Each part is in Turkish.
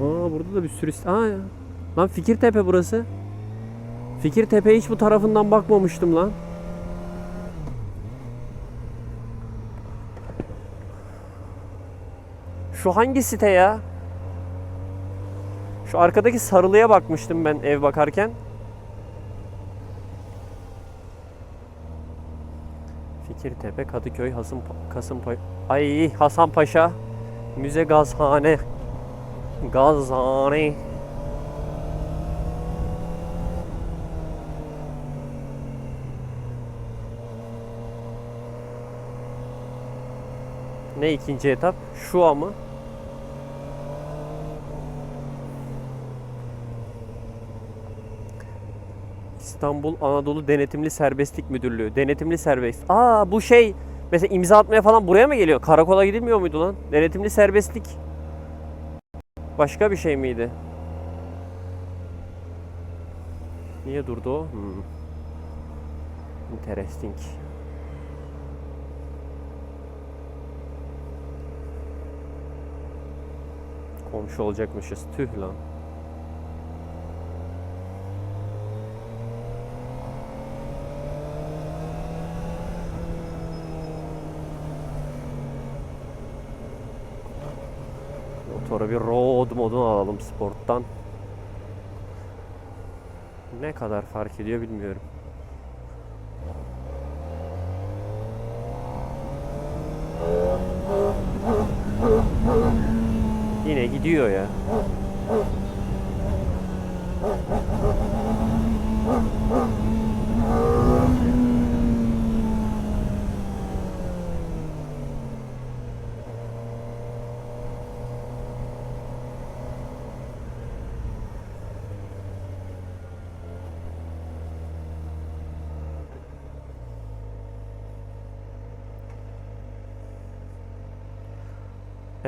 Aa burada da bir sürü... Aa ya. Lan Fikirtepe burası. Fikirtepe hiç bu tarafından bakmamıştım lan. Şu hangi site ya? Şu arkadaki sarılıya bakmıştım ben ev bakarken. Fikirtepe, Kadıköy, Hasım, Kasımpaşa. Ay Hasanpaşa. Müze Gazhane. Gazhane. Ne ikinci etap? Şu an mı? İstanbul Anadolu Denetimli Serbestlik Müdürlüğü. Denetimli serbest. Aa bu şey mesela imza atmaya falan buraya mı geliyor? Karakola gidilmiyor muydu lan? Denetimli serbestlik. Başka bir şey miydi? Niye durdu o? Hmm. Interesting. Komşu olacakmışız. Tüh lan. Motora bir road modunu alalım sporttan. Ne kadar fark ediyor bilmiyorum. Yine gidiyor ya.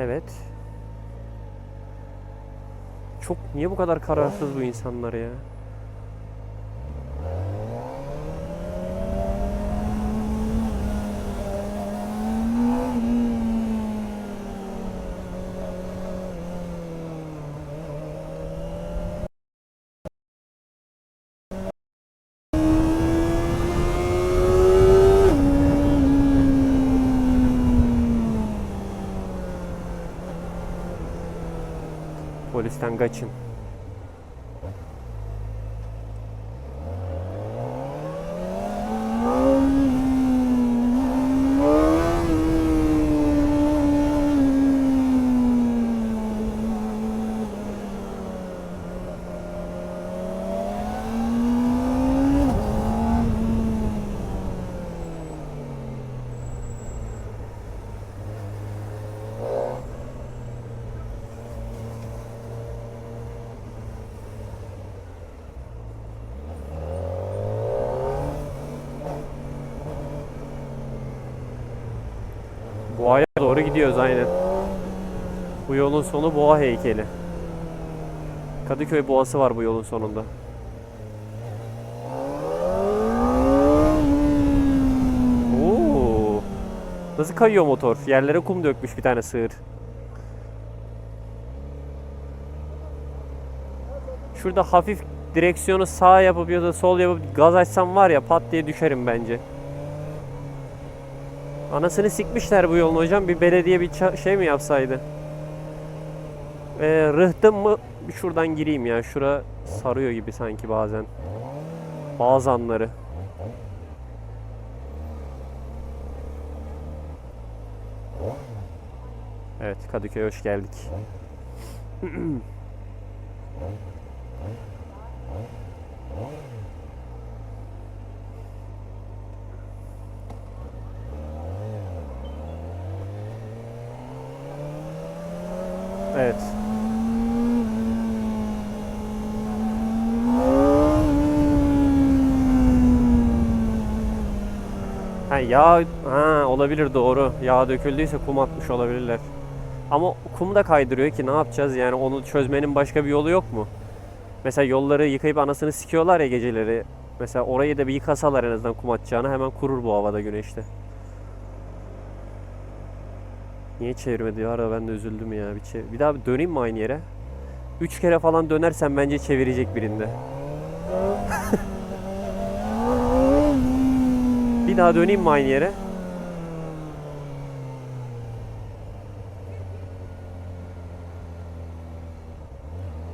Evet. Çok niye bu kadar kararsız bu insanlar ya? Polisten kaçın. Doğru gidiyoruz aynen. Bu yolun sonu Boğa heykeli. Kadıköy Boğası var bu yolun sonunda. Oo. Nasıl kayıyor motor? Yerlere kum dökmüş bir tane sığır. Şurada hafif direksiyonu sağ yapıp ya da sol yapıp gaz açsam var ya pat diye düşerim bence. Anasını sikmişler bu yolun hocam. Bir belediye bir şey mi yapsaydı? Ee, rıhtım mı? Şuradan gireyim ya. Şura sarıyor gibi sanki bazen. Bazı anları. Evet Kadıköy'e hoş geldik. Evet. Ha yağ ha olabilir doğru. Yağ döküldüyse kum atmış olabilirler. Ama kum da kaydırıyor ki ne yapacağız yani onu çözmenin başka bir yolu yok mu? Mesela yolları yıkayıp anasını sikiyorlar ya geceleri. Mesela orayı da bir yıkasalar en azından kum atacağını hemen kurur bu havada güneşte. Niye çevirmedi ya? Arada ben de üzüldüm ya. Bir, çev- bir daha bir döneyim mi aynı yere? Üç kere falan dönersen bence çevirecek birinde. bir daha döneyim mi aynı yere?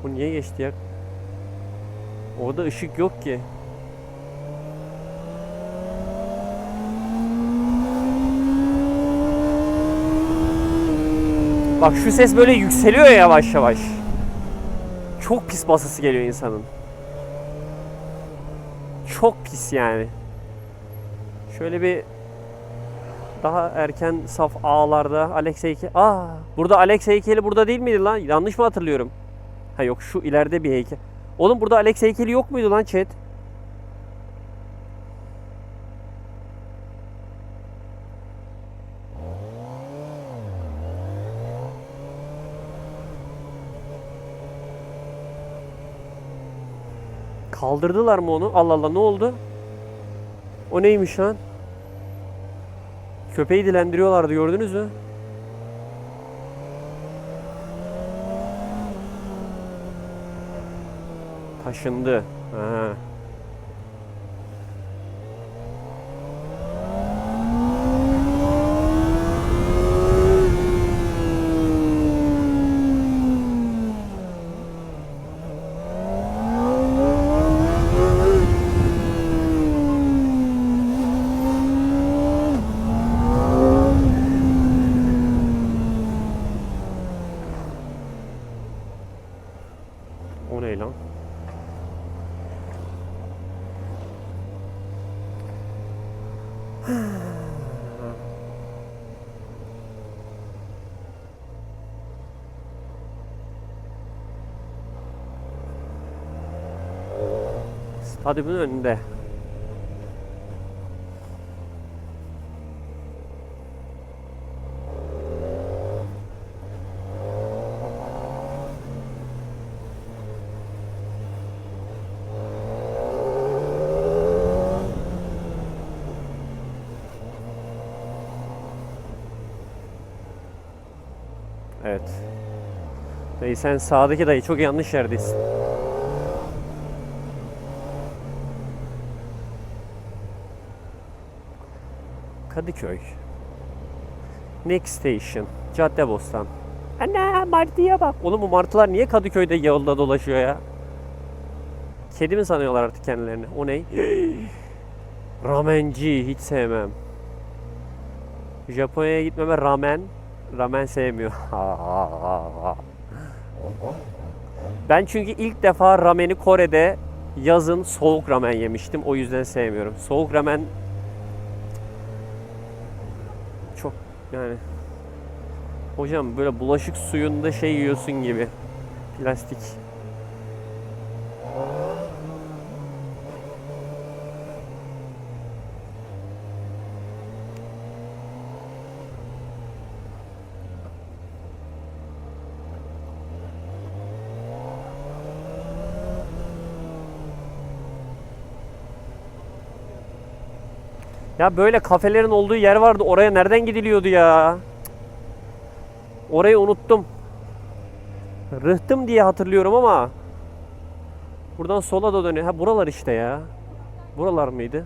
Bu niye geçti ya? Orada ışık yok ki. Bak şu ses böyle yükseliyor ya yavaş yavaş. Çok pis basısı geliyor insanın. Çok pis yani. Şöyle bir daha erken saf A'larda Alex heykel. Aa, burada Alex heykeli burada değil miydi lan? Yanlış mı hatırlıyorum? Ha yok şu ileride bir heykel. Oğlum burada Alex heykeli yok muydu lan chat? Kaldırdılar mı onu? Allah Allah ne oldu? O neymiş lan? Köpeği dilendiriyorlardı gördünüz mü? Taşındı. Ha. O ne lan? Stadyumun önünde. Evet. Dayı sen sağdaki dayı çok yanlış yerdesin. Kadıköy. Next station. Caddebostan. Ana martıya bak. Oğlum bu martılar niye Kadıköy'de yolda dolaşıyor ya? Kedi mi sanıyorlar artık kendilerini? O ne? Ramenci hiç sevmem. Japonya'ya gitmeme ramen ramen sevmiyor. ben çünkü ilk defa rameni Kore'de yazın soğuk ramen yemiştim. O yüzden sevmiyorum. Soğuk ramen çok yani hocam böyle bulaşık suyunda şey yiyorsun gibi. Plastik. Ya böyle kafelerin olduğu yer vardı. Oraya nereden gidiliyordu ya? Orayı unuttum. Rıhtım diye hatırlıyorum ama buradan sola da dönüyor. Ha buralar işte ya. Buralar mıydı?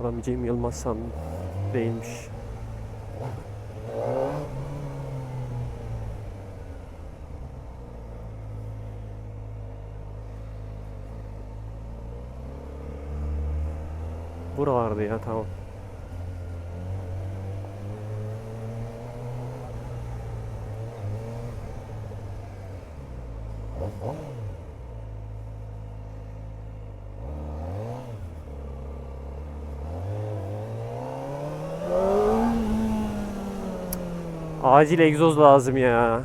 Adam Cem Yılmaz sandım. Değilmiş. Buralardı ya tamam. Acil egzoz lazım ya.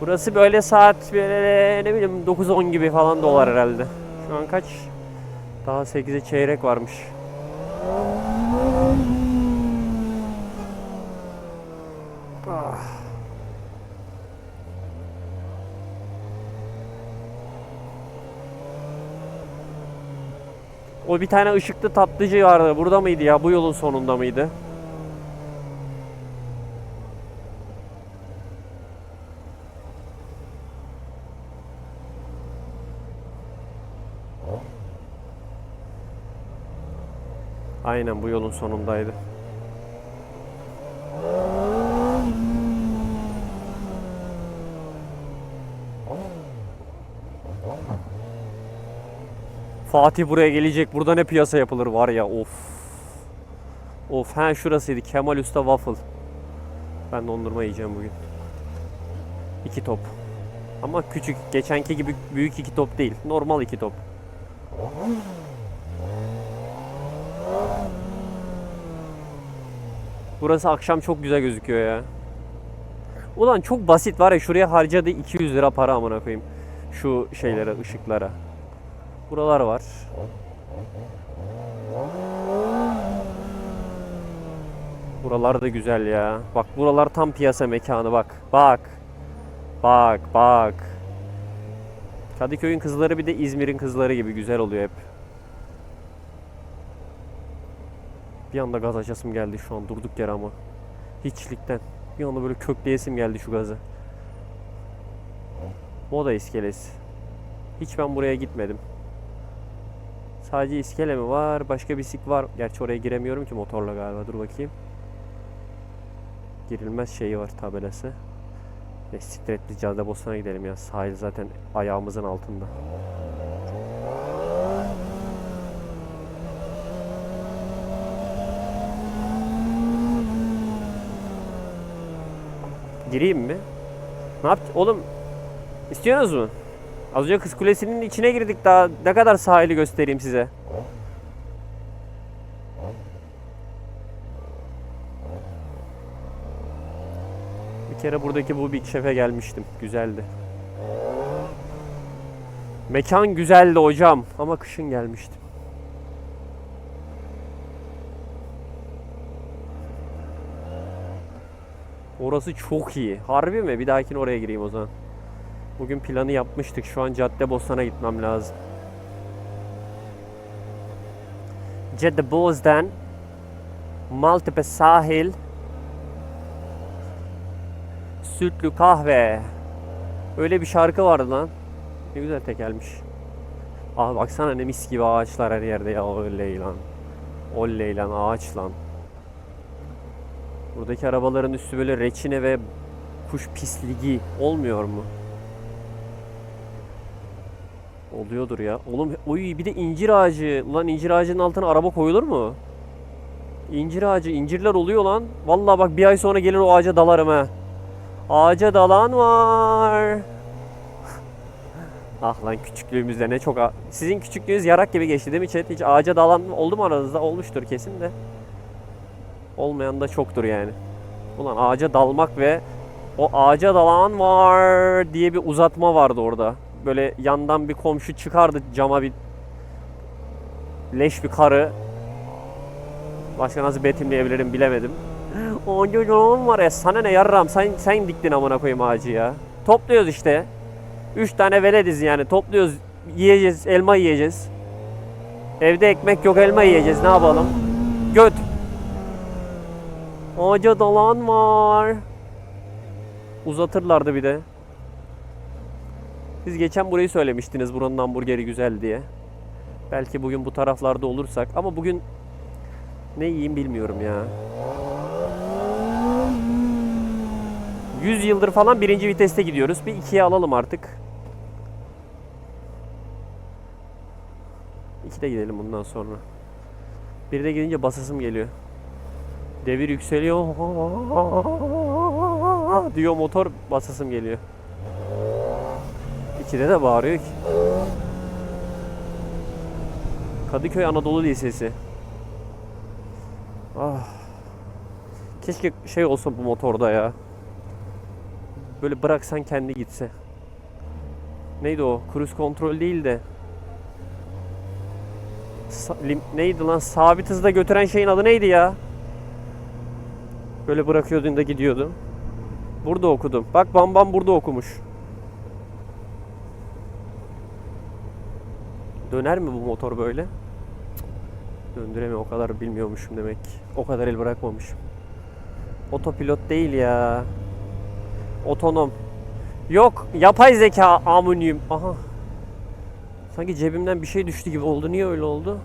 Burası böyle saat böyle ne bileyim 9-10 gibi falan dolar herhalde. Şu an kaç? Daha 8'e çeyrek varmış. Ah. O bir tane ışıklı tatlıcı vardı. Burada mıydı ya? Bu yolun sonunda mıydı? Aynen bu yolun sonundaydı. Fatih buraya gelecek. Burada ne piyasa yapılır var ya of. Of ha şurasıydı Kemal Usta Waffle. Ben dondurma yiyeceğim bugün. İki top. Ama küçük geçenki gibi büyük iki top değil. Normal iki top. Burası akşam çok güzel gözüküyor ya. Ulan çok basit var ya şuraya harcadı 200 lira para amına koyayım. Şu şeylere, ışıklara. Buralar var. Buralar da güzel ya. Bak buralar tam piyasa mekanı bak. Bak. Bak bak. Kadıköy'ün kızları bir de İzmir'in kızları gibi güzel oluyor hep. Bir anda gaz açasım geldi şu an durduk yere ama. Hiçlikten. Bir anda böyle kökleyesim geldi şu gazı. Moda iskelesi. Hiç ben buraya gitmedim. Sadece iskele mi var? Başka bir sik var. Gerçi oraya giremiyorum ki motorla galiba. Dur bakayım. Girilmez şeyi var tabelası. Ne siktir et biz Caddebostan'a gidelim ya. Sahil zaten ayağımızın altında. Gireyim mi? Ne yap? Oğlum istiyorsunuz mu? Az önce Kız Kulesi'nin içine girdik daha. Ne kadar sahili göstereyim size. Bir kere buradaki bu Big Chef'e gelmiştim. Güzeldi. Mekan güzeldi hocam ama kışın gelmiştim. Orası çok iyi. Harbi mi? Bir dahakine oraya gireyim o zaman. Bugün planı yapmıştık. Şu an Caddebostan'a gitmem lazım. Caddebostan Maltepe sahil Sütlü kahve Öyle bir şarkı vardı lan. Ne güzel tekelmiş. Abi baksana ne mis gibi ağaçlar her yerde ya. Oley lan. Oley lan ağaç lan. Buradaki arabaların üstü böyle reçine ve kuş pisligi olmuyor mu? Oluyordur ya. Oğlum oy bir de incir ağacı. Lan incir ağacının altına araba koyulur mu? İncir ağacı, incirler oluyor lan. Vallahi bak bir ay sonra gelir o ağaca dalarım ha. Ağaca dalan var. ah lan küçüklüğümüzde ne çok... Sizin küçüklüğünüz yarak gibi geçti değil mi chat? Hiç ağaca dalan oldu mu aranızda? Olmuştur kesin de. Olmayan da çoktur yani. Ulan ağaca dalmak ve o ağaca dalan var diye bir uzatma vardı orada. Böyle yandan bir komşu çıkardı cama bir leş bir karı. Başka nasıl betimleyebilirim bilemedim. Dalan var ya sana ne yarram sen, sen diktin amına koyayım ağacı ya. Topluyoruz işte. Üç tane velediz yani topluyoruz yiyeceğiz elma yiyeceğiz. Evde ekmek yok elma yiyeceğiz ne yapalım? Göt. Ağaca dalan var. Uzatırlardı bir de. Siz geçen burayı söylemiştiniz buranın hamburgeri güzel diye. Belki bugün bu taraflarda olursak ama bugün ne yiyeyim bilmiyorum ya. 100 yıldır falan birinci viteste gidiyoruz. Bir ikiye alalım artık. İki de gidelim bundan sonra. Bir de gidince basasım geliyor. Devir yükseliyor. diyor motor basasım geliyor. İkide de bağırıyor ki. Kadıköy Anadolu Lisesi. Ah. Keşke şey olsa bu motorda ya. Böyle bıraksan kendi gitse. Neydi o? Cruise kontrol değil de. Sa- neydi lan? Sabit hızda götüren şeyin adı neydi ya? Böyle bırakıyordun da gidiyordun. Burada okudum. Bak Bam Bam burada okumuş. Döner mi bu motor böyle? Döndüremiyorum o kadar bilmiyormuşum demek. O kadar el bırakmamışım. Otopilot değil ya. Otonom. Yok yapay zeka amonyum. Aha. Sanki cebimden bir şey düştü gibi oldu. Niye öyle oldu?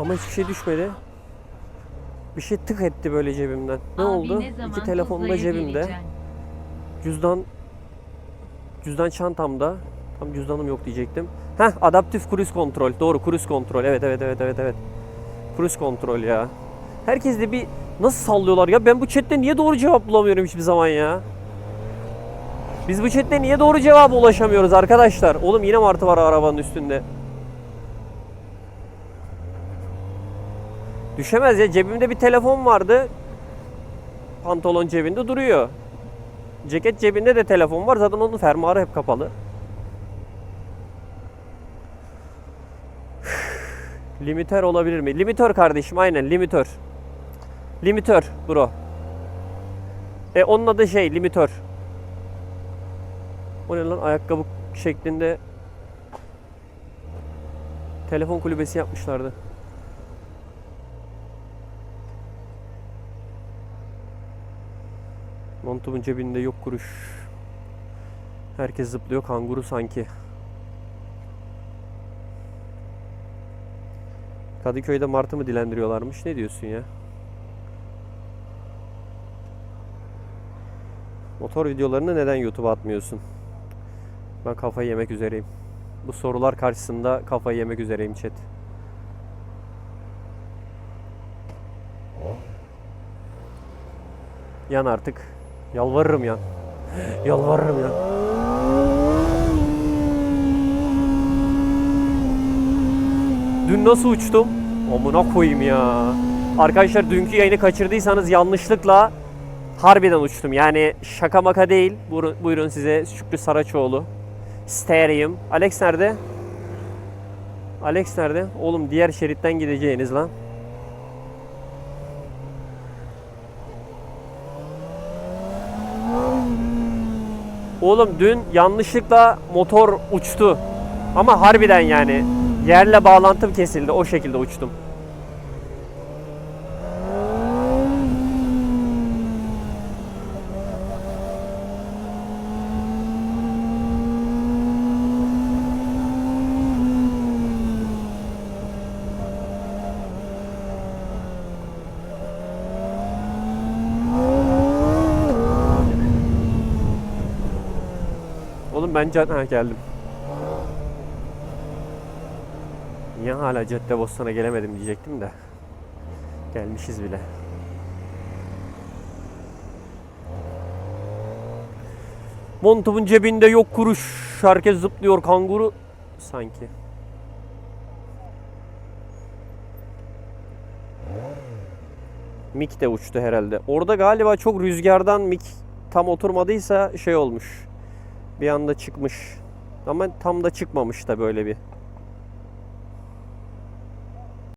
Ama hiçbir şey düşmedi. Bir şey tık etti böyle cebimden. Ne Abi oldu? ne İki telefonum da cebimde. geleceksin? Cüzdan cüzdan çantamda. Tam cüzdanım yok diyecektim. Heh adaptif cruise kontrol. Doğru cruise kontrol. Evet evet evet evet evet. Cruise kontrol ya. Herkes de bir nasıl sallıyorlar ya? Ben bu chatte niye doğru cevap bulamıyorum hiçbir zaman ya? Biz bu chatte niye doğru cevaba ulaşamıyoruz arkadaşlar? Oğlum yine martı var arabanın üstünde. Düşemez ya. Cebimde bir telefon vardı. Pantolon cebinde duruyor. Ceket cebinde de telefon var. Zaten onun fermuarı hep kapalı. Limitör olabilir mi? Limitör kardeşim aynen limitör. Limitör bro. E onun adı şey limitör. O ne lan ayakkabı şeklinde telefon kulübesi yapmışlardı. Montumun cebinde yok kuruş. Herkes zıplıyor kanguru sanki. Kadıköy'de martı mı dilendiriyorlarmış? Ne diyorsun ya? Motor videolarını neden YouTube'a atmıyorsun? Ben kafayı yemek üzereyim. Bu sorular karşısında kafayı yemek üzereyim chat. Yan artık. Yalvarırım yan. Yalvarırım yan. Dün nasıl uçtum? Amına koyayım ya. Arkadaşlar dünkü yayını kaçırdıysanız yanlışlıkla harbiden uçtum. Yani şaka maka değil. Buyurun, buyurun size Şükrü Saraçoğlu. Stereum. Alex nerede? Alex nerede? Oğlum diğer şeritten gideceğiniz lan. Oğlum dün yanlışlıkla motor uçtu. Ama harbiden yani yerle bağlantım kesildi. O şekilde uçtum. Can ha geldim. Niye hala Caddebostan'a gelemedim diyecektim de. Gelmişiz bile. Montumun cebinde yok kuruş. Herkes zıplıyor kanguru. Sanki. Mik de uçtu herhalde. Orada galiba çok rüzgardan mik tam oturmadıysa şey olmuş. Bir anda çıkmış. Ama tam da çıkmamış da böyle bir.